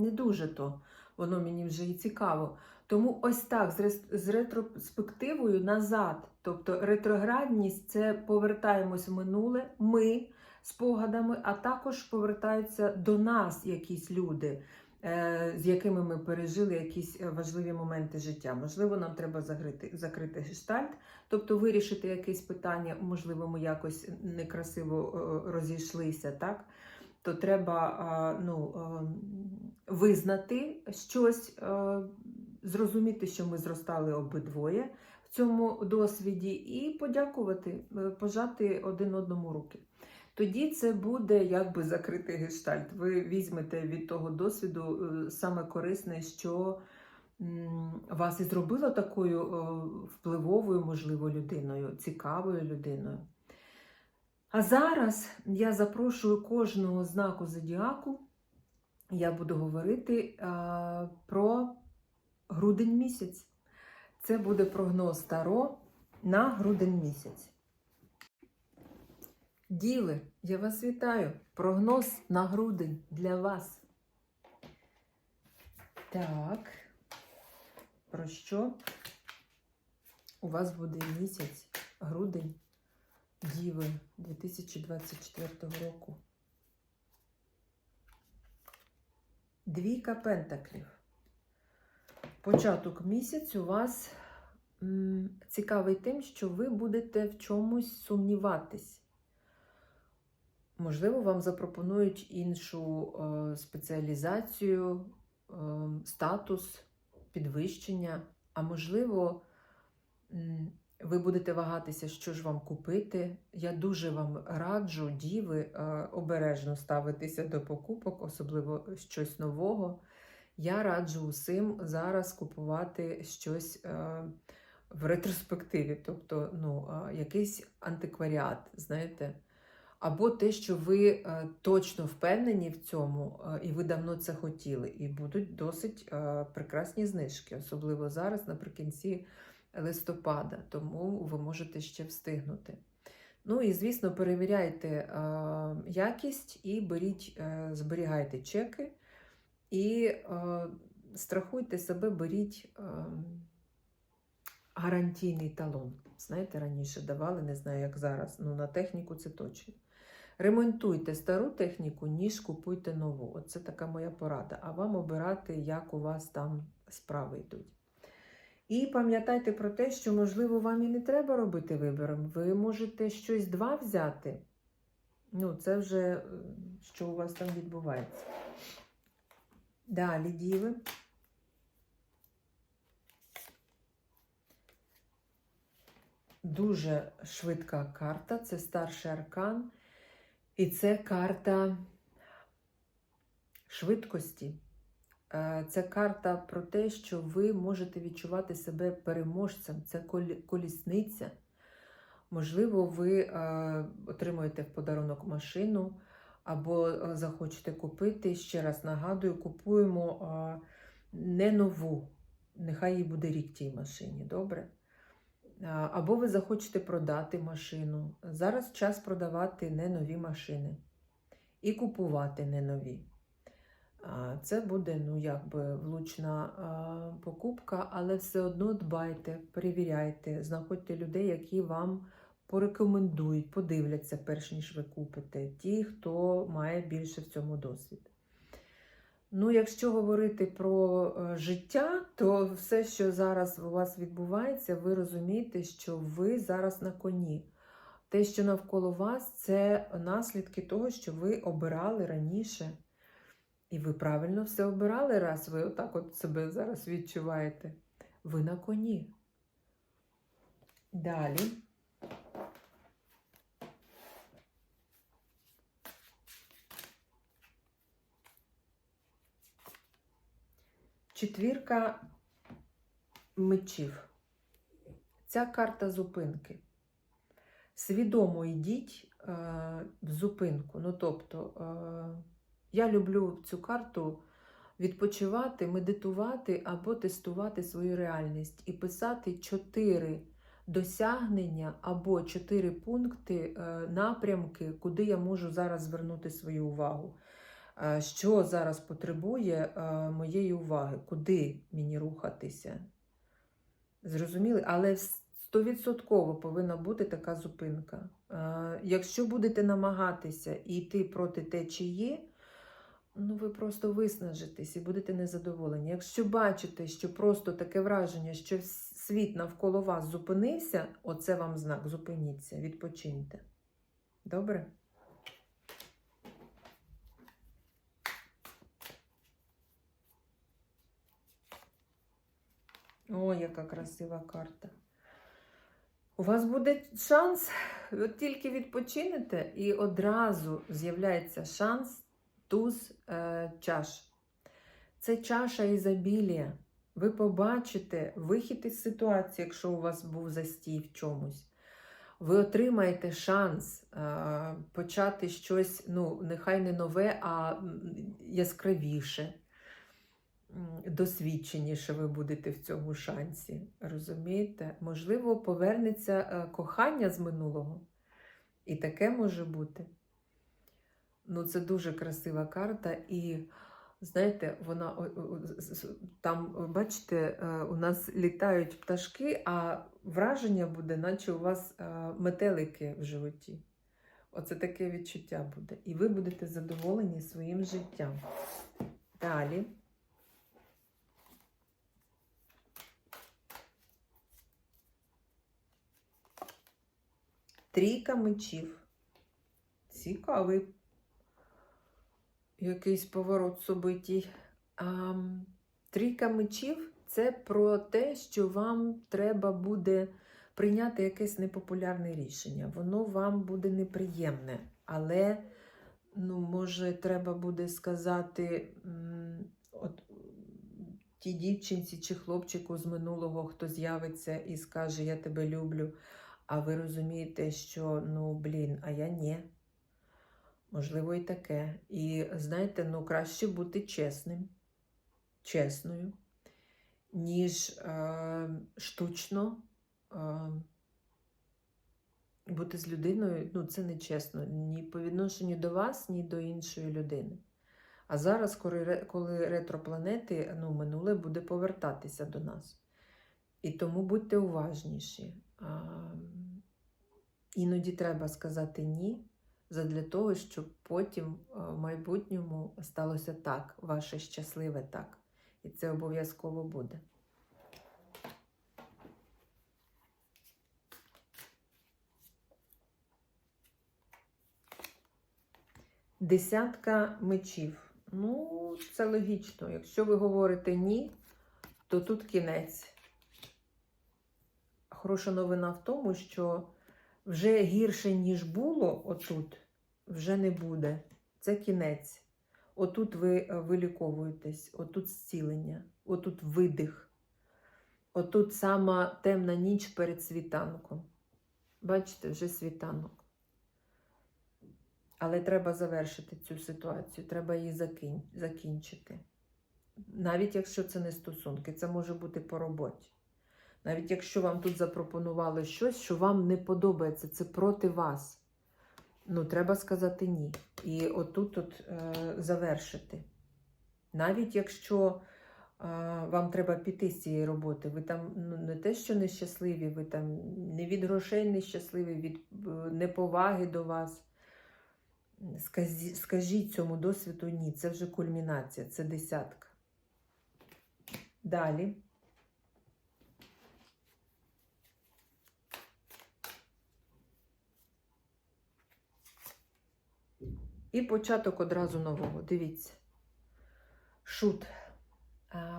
не дуже то. Воно мені вже і цікаво. Тому ось так, з, ретроспективою назад. Тобто ретроградність це повертаємось в минуле, ми спогадами, а також повертаються до нас якісь люди, е, з якими ми пережили якісь е, важливі моменти життя. Можливо, нам треба закрити, закрити гештальт, тобто вирішити якесь питання, можливо, ми якось некрасиво е, розійшлися, так? То треба ну, е, визнати щось, е, зрозуміти, що ми зростали обидвоє в цьому досвіді, і подякувати, е, пожати один одному руки. Тоді це буде якби закритий гештальт. Ви візьмете від того досвіду саме корисне, що вас і зробило такою впливовою, можливо, людиною, цікавою людиною. А зараз я запрошую кожного знаку зодіаку. Я буду говорити е, про грудень місяць. Це буде прогноз Таро на грудень місяць. Діви, я вас вітаю. Прогноз на грудень для вас. Так. Про що у вас буде місяць, грудень, Діви 2024 року? Двійка пентаклів. Початок місяць у вас м, цікавий тим, що ви будете в чомусь сумніватись. Можливо, вам запропонують іншу е, спеціалізацію, е, статус, підвищення, а можливо, м, ви будете вагатися, що ж вам купити. Я дуже вам раджу, діви, е, обережно ставитися до покупок, особливо щось нового. Я раджу усім зараз купувати щось е, в ретроспективі, тобто ну, е, якийсь антикваріат, знаєте. Або те, що ви точно впевнені в цьому, і ви давно це хотіли, і будуть досить прекрасні знижки, особливо зараз, наприкінці листопада, тому ви можете ще встигнути. Ну і, звісно, перевіряйте е, якість і беріть, е, зберігайте чеки, і е, страхуйте себе, беріть е, гарантійний талон. Знаєте, раніше давали, не знаю, як зараз. Ну, на техніку це точно. Ремонтуйте стару техніку, ніж купуйте нову. Оце така моя порада. А вам обирати, як у вас там справи йдуть. І пам'ятайте про те, що, можливо, вам і не треба робити вибором. Ви можете щось два взяти. Ну, це вже е, що у вас там відбувається. Далі, діви. Дуже швидка карта. Це старший аркан. І це карта швидкості. Е, Це карта про те, що ви можете відчувати себе переможцем. Це колісниця. Можливо, ви е, отримуєте в подарунок машину або е, захочете купити. Ще раз нагадую, купуємо не нову. Нехай їй буде рік тій машині, добре? Або ви захочете продати машину. Зараз час продавати не нові машини і купувати не нові. Це буде ну, якби влучна покупка, але все одно дбайте, перевіряйте, знаходьте людей, які вам порекомендують, подивляться, перш ніж ви купите, ті, хто має більше в цьому досвід. Ну, якщо говорити про е, життя, то все, що зараз у вас відбувається, ви розумієте, що ви зараз на коні. Те, що навколо вас, це наслідки того, що ви обирали раніше. І ви правильно все обирали, раз ви отак от себе зараз відчуваєте. Ви на коні. Далі. Четвірка мечів. Ця карта зупинки. Свідомо йдіть е, в зупинку. Ну, тобто, е, я люблю цю карту відпочивати, медитувати або тестувати свою реальність і писати чотири досягнення або чотири пункти, е, напрямки, куди я можу зараз звернути свою увагу. Е, Що зараз потребує е, моєї уваги, куди мені рухатися? Зрозуміли? Але стовідсотково повинна бути така зупинка. Якщо будете намагатися йти проти течії, ну ви просто виснажитесь і будете незадоволені. Якщо бачите, що просто таке враження, що світ навколо вас зупинився, оце вам знак, зупиніться, відпочиньте. Добре? О, яка красива карта. У вас буде шанс, от тільки відпочинете, і одразу з'являється шанс туз е, чаш. Це чаша ізобілія. Ви побачите вихід із ситуації, якщо у вас був застій в чомусь. Ви отримаєте шанс е, почати щось, ну, нехай не нове, а яскравіше, досвідченіше ви будете в цьому шансі. Розумієте? Можливо, повернеться е, кохання з минулого. І таке може бути. Ну, це дуже красива карта. І знаєте, вона там, бачите, е, у нас літають пташки, а враження буде, наче у вас е, метелики в животі. Оце таке відчуття буде. І ви будете задоволені своїм життям. Далі. Трійка мечів. Цікавий якийсь поворот собитій. А, трійка мечів це про те, що вам треба буде прийняти якесь непопулярне рішення. Воно вам буде неприємне, але, ну, може, треба буде сказати, от тій дівчинці чи хлопчику з минулого, хто з'явиться і скаже Я тебе люблю. А ви розумієте, що ну блін, а я ні. Можливо, і таке. І знаєте, ну краще бути чесним, чесною, ніж е, штучно е, бути з людиною. Ну, це не чесно ні по відношенню до вас, ні до іншої людини. А зараз, коли, ретропланети, ну, минуле буде повертатися до нас. І тому будьте уважніші. А, іноді треба сказати ні, задля того, щоб потім в майбутньому сталося так, ваше щасливе так. І це обов'язково буде. Десятка мечів. Ну, це логічно. Якщо ви говорите ні, то тут кінець. Хороша новина в тому, що вже гірше, ніж було отут, вже не буде. Це кінець. Отут ви е, виліковуєтесь, отут зцілення, отут видих. Отут сама темна ніч перед світанком. Бачите, вже світанок. Але треба завершити цю ситуацію, треба її закінчити. Навіть якщо це не стосунки, це може бути по роботі. Навіть якщо вам тут запропонували щось, що вам не подобається, це проти вас. Ну, треба сказати ні. І отут от, е, завершити. Навіть якщо е, вам треба піти з цієї роботи, ви там ну, не те, що нещасливі, ви там не від грошей нещасливі, від е, неповаги до вас. Сказі- Скажіть цьому досвіду ні. Це вже кульмінація, це десятка. Далі. І початок одразу нового. Дивіться. Шут,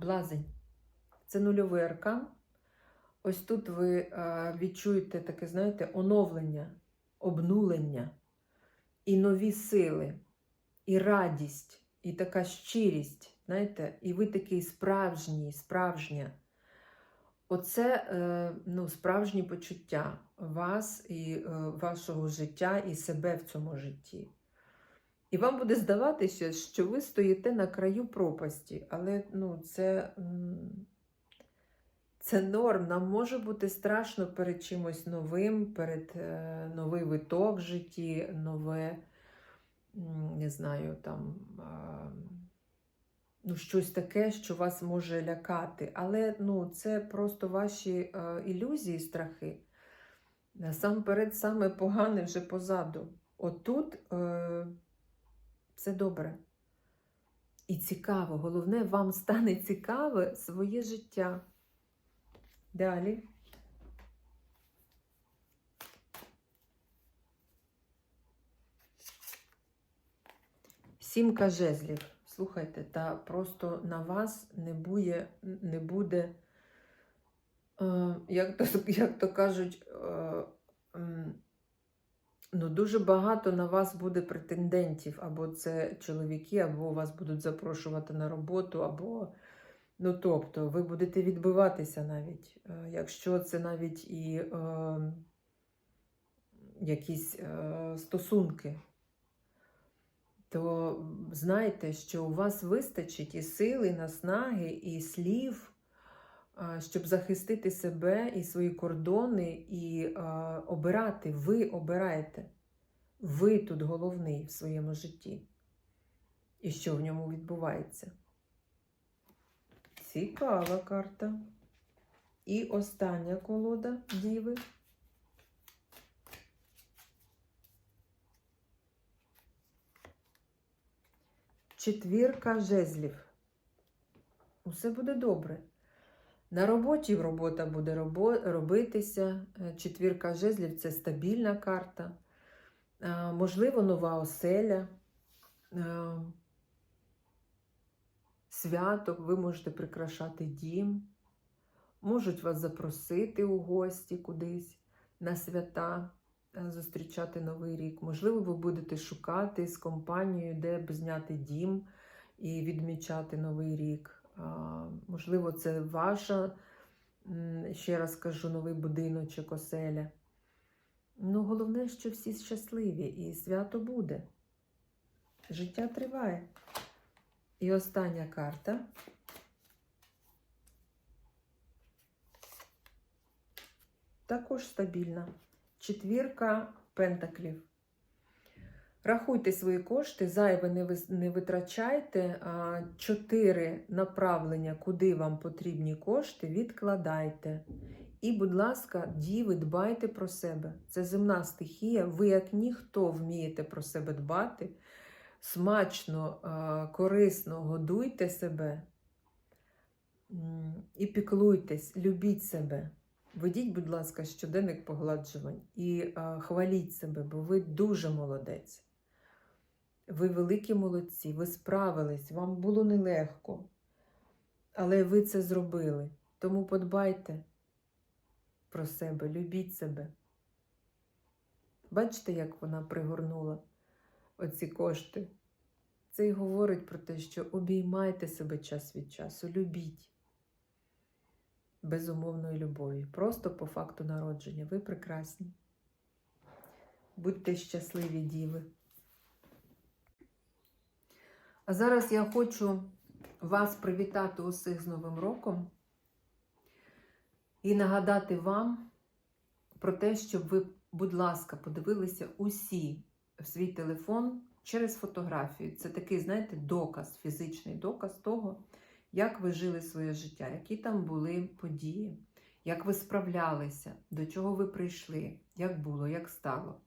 блазень. Це нульовий аркан. Ось тут ви відчуєте таке, знаєте, оновлення, обнулення, і нові сили, і радість, і така щирість. Знаєте, і ви такий справжній, справжня. Оце е, ну, справжні почуття вас і е, вашого життя, і себе в цьому житті. І вам буде здаватися, що ви стоїте на краю пропасті, але ну, це, це норм. Нам може бути страшно перед чимось новим, перед е, новий виток в житті, нове, не знаю, там. А, Ну, щось таке, що вас може лякати. Але ну, це просто ваші е, ілюзії, страхи. Насамперед, саме погане вже позаду. Отут е, все добре. І цікаво. Головне, вам стане цікаве своє життя. Далі. Сімка жезлів. Слухайте, та просто на вас не буде, не буде як то, як то кажуть, е, ну, дуже багато на вас буде претендентів, або це чоловіки, або вас будуть запрошувати на роботу, або, ну, тобто, ви будете відбиватися навіть, е, якщо це навіть і е, якісь е, стосунки. То знайте, що у вас вистачить і сили, і наснаги, і слів, щоб захистити себе і свої кордони, і обирати. Ви обираєте. Ви тут головний в своєму житті. І що в ньому відбувається? Цікава карта. І остання колода Діви. Четвірка жезлів. Усе буде добре. На роботі робота буде робитися. Е, Четвірка жезлів це стабільна карта. Можливо, нова оселя. Свято, ви можете прикрашати дім. Можуть вас запросити у гості кудись на свята, е, зустрічати Новий рік. Можливо, ви будете шукати з компанією, де б зняти дім і відмічати Новий рік. Можливо, це ваша, ще раз кажу, новий будиночок, оселя. Ну, головне, що всі щасливі і свято буде. Життя триває. І остання карта. Також стабільна. Четвірка пентаклів. Рахуйте свої кошти, зайве не витрачайте. Чотири направлення, куди вам потрібні кошти, відкладайте. І, будь ласка, діви, дбайте про себе. Це земна стихія. Ви, як ніхто, вмієте про себе дбати. Смачно, корисно годуйте себе і піклуйтесь, любіть себе. Ведіть, будь ласка, щоденник погладжувань і хваліть себе, бо ви дуже молодець. Ви великі молодці, ви справились, вам було нелегко, але ви це зробили. Тому подбайте про себе, любіть себе. Бачите, як вона пригорнула оці кошти? Це й говорить про те, що обіймайте себе час від часу, любіть безумовної любові. Просто по факту народження. Ви прекрасні. Будьте щасливі, діви. А зараз я хочу вас привітати усіх з Новим роком і нагадати вам про те, щоб ви, будь ласка, подивилися усі в свій телефон через фотографію. Це такий, знаєте, доказ, фізичний доказ того, як ви жили своє життя, які там були події, як ви справлялися, до чого ви прийшли, як було, як стало.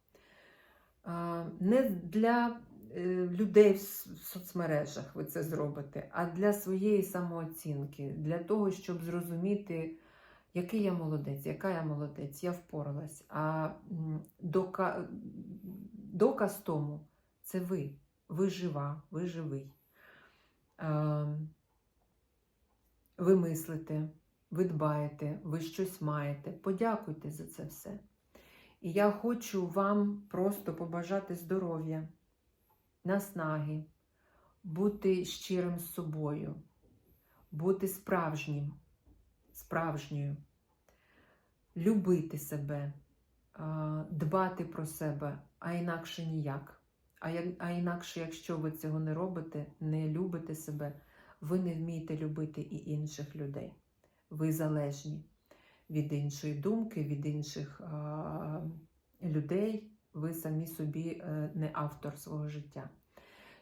Не для людей в соцмережах ви це зробите, а для своєї самооцінки, для того, щоб зрозуміти, який я молодець, яка я молодець, я впоралась. А дока- доказ тому це ви. Ви жива, ви живий. Ви мислите, ви дбаєте, ви щось маєте. Подякуйте за це все. І я хочу вам просто побажати здоров'я, наснаги, бути щирим з собою, бути справжнім, справжньою, любити себе, дбати про себе, а інакше ніяк. А, інакше, якщо ви цього не робите, не любите себе, ви не вмієте любити і інших людей. Ви залежні від іншої думки, від інших людей. Ви самі собі е, не автор свого життя.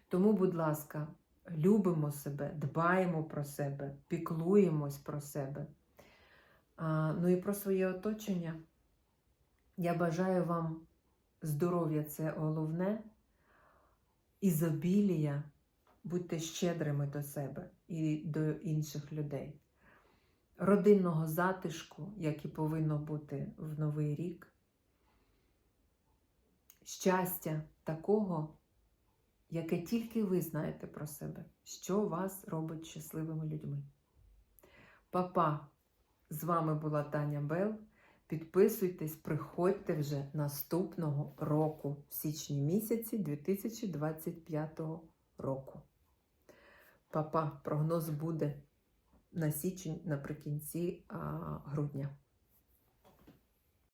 Тому, будь ласка, любимо себе, дбаємо про себе, піклуємось про себе. Ну і про своє оточення. Я бажаю вам здоров'я це головне, ізобілія, будьте щедрими до себе і до інших людей. Родинного затишку, як і повинно бути в Новий рік. Щастя такого, яке тільки ви знаєте про себе, що вас робить щасливими людьми. Папа, З вами була Таня Бел. Підписуйтесь, приходьте вже наступного року, в січні місяці 2025 року. Папа, прогноз буде на січень наприкінці грудня.